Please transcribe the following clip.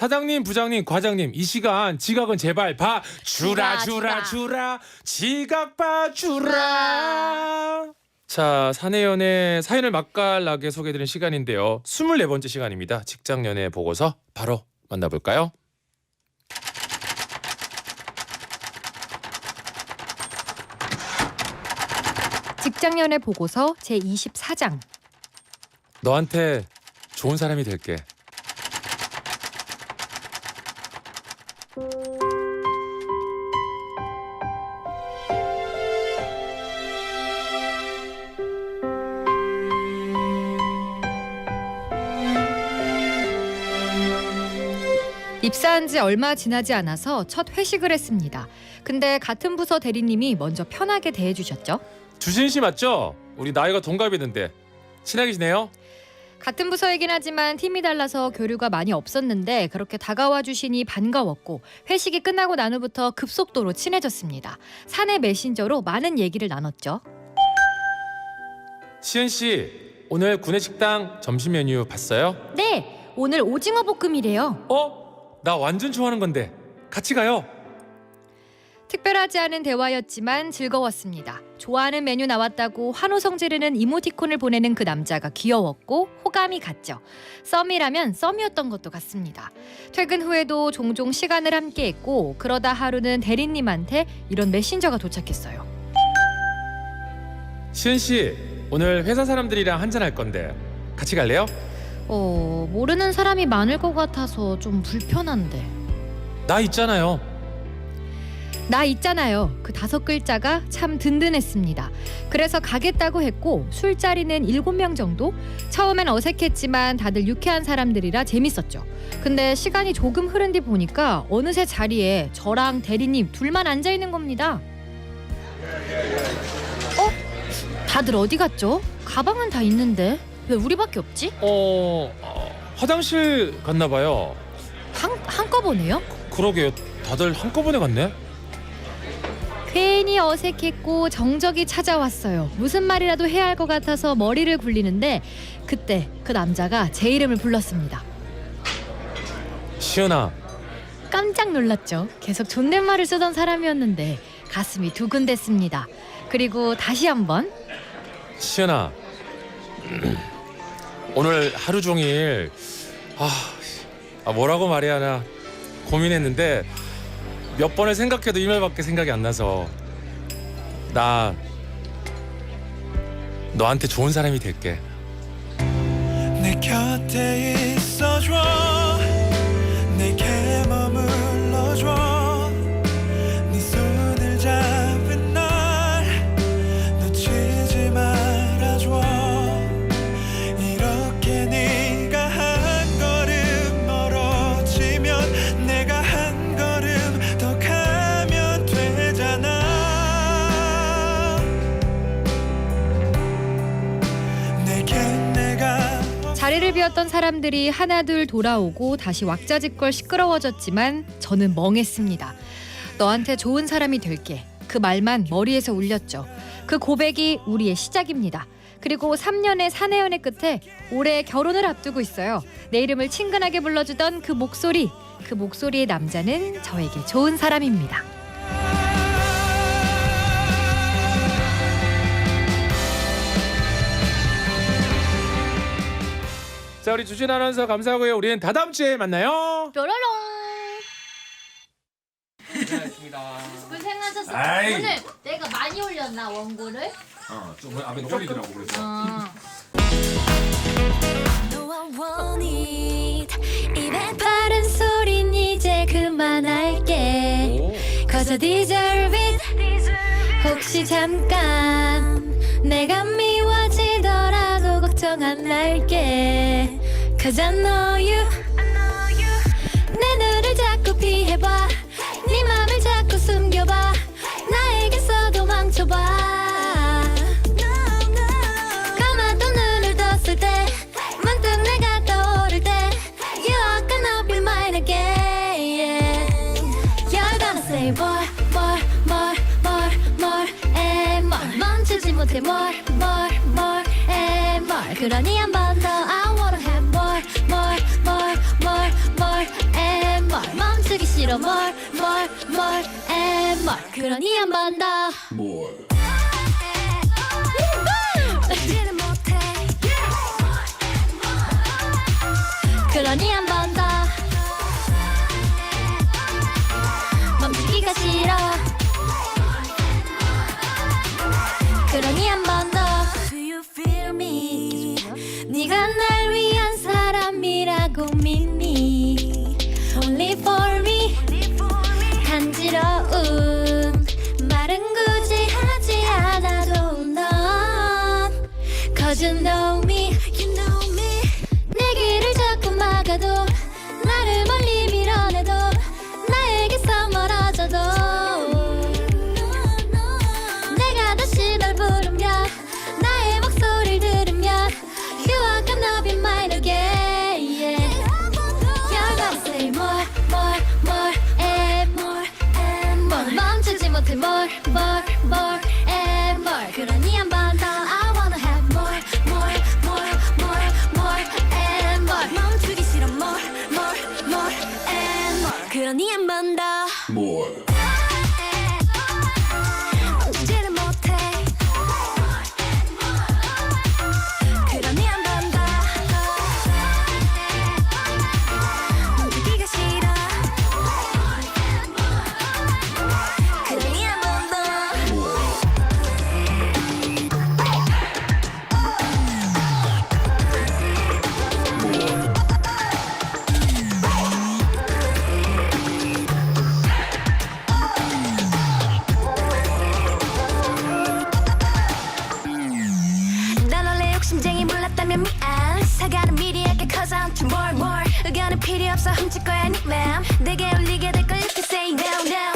사장님, 부장님, 과장님, 이 시간 지각은 제발 봐 주라 주라, 주라 주라 지각 봐 주라. 자, 사내연애 사연을 맛깔나게 소개해드리는 시간인데요. 24번째 시간입니다. 직장 연애 보고서 바로 만나볼까요? 직장 연애 보고서 제 24장. 너한테 좋은 사람이 될게. 입사한 지 얼마 지나지 않아서 첫 회식을 했습니다. 근데 같은 부서 대리님이 먼저 편하게 대해 주셨죠. 주신 씨 맞죠? 우리 나이가 동갑이는데 친하게 지내요? 같은 부서이긴 하지만 팀이 달라서 교류가 많이 없었는데 그렇게 다가와 주시니 반가웠고 회식이 끝나고 난 후부터 급속도로 친해졌습니다. 사내 메신저로 많은 얘기를 나눴죠. 시은 씨 오늘 구내 식당 점심 메뉴 봤어요? 네, 오늘 오징어 볶음이래요. 어? 나 완전 좋아하는 건데 같이 가요. 특별하지 않은 대화였지만 즐거웠습니다. 좋아하는 메뉴 나왔다고 환호성 지르는 이모티콘을 보내는 그 남자가 귀여웠고 호감이 갔죠. 썸이라면 썸이었던 것도 같습니다. 퇴근 후에도 종종 시간을 함께했고 그러다 하루는 대리님한테 이런 메신저가 도착했어요. 시은 씨 오늘 회사 사람들이랑 한잔 할 건데 같이 갈래요? 어 모르는 사람이 많을 것 같아서 좀 불편한데. 나 있잖아요. 나 있잖아요. 그 다섯 글자가 참 든든했습니다. 그래서 가겠다고 했고 술자리는 일곱 명 정도. 처음엔 어색했지만 다들 유쾌한 사람들이라 재밌었죠. 근데 시간이 조금 흐른 뒤 보니까 어느새 자리에 저랑 대리님 둘만 앉아 있는 겁니다. 어? 다들 어디 갔죠? 가방은 다 있는데 왜 우리밖에 없지? 어, 어, 화장실 갔나 봐요. 한 한꺼번에요? 그러게요. 다들 한꺼번에 갔네. 괜히 어색했고 정적이 찾아왔어요. 무슨 말이라도 해야 할 것 같아서 머리를 굴리는데 그때 그 남자가 제 이름을 불렀습니다. 시은아 깜짝 놀랐죠. 계속 존댓말을 쓰던 사람이었는데 가슴이 두근댔습니다. 그리고 다시 한번 시은아 오늘 하루 종일 아, 아 뭐라고 말해야 하나 고민했는데 몇 번을 생각해도 이 말밖에 생각이 안 나서 나 너한테 좋은 사람이 될게. 내 곁에 있어줘 자리를 비웠던 사람들이 하나둘 돌아오고 다시 왁자지껄 시끄러워졌지만 저는 멍했습니다. 너한테 좋은 사람이 될게. 그 말만 머리에서 울렸죠. 그 고백이 우리의 시작입니다. 그리고 3년의 사내연애 끝에 올해 결혼을 앞두고 있어요. 내 이름을 친근하게 불러주던 그 목소리, 그 목소리의 남자는 저에게 좋은 사람입니다. 자 우리 주진 아나운서 감사하고요. 우리는 다다음 주에 만나요. 뾰로롱. 고생하셨습니다. 고생하셨어. 아이. 오늘 내가 많이 올렸나 원고를? 어좀 앞에 쫄리더라고 그래서. 어. No I want it 입에 바른 소린 이제 그만할게. 오. Cause I deserve it. 혹시 잠깐 내가 미워지더라도 걱정 안 할게 Cause I know you 내 눈을 자꾸 피해봐 네 맘을 자꾸 숨겨봐 나에게서 도망쳐봐 감았던 눈을 떴을 때 문득 내가 떠오를 때 You are gonna be mine again You're gonna say more, more, more, more, more and more 멈추지 못해 more, more, more and more 그러니 한 번 더 뭘 멈추기 싫어. 뭘뭘뭘 애멀 그러니 한 번 더 뭘. 그러니 한 번 더. 멈추기가 싫어. 그러니 한 번 더. Do you feel me? 네가 날 위한 사람이라고 믿 pero ni en banda. 필요 없어 훔칠 거야 닉맘. 내게 올리게 될걸 이렇게 say now now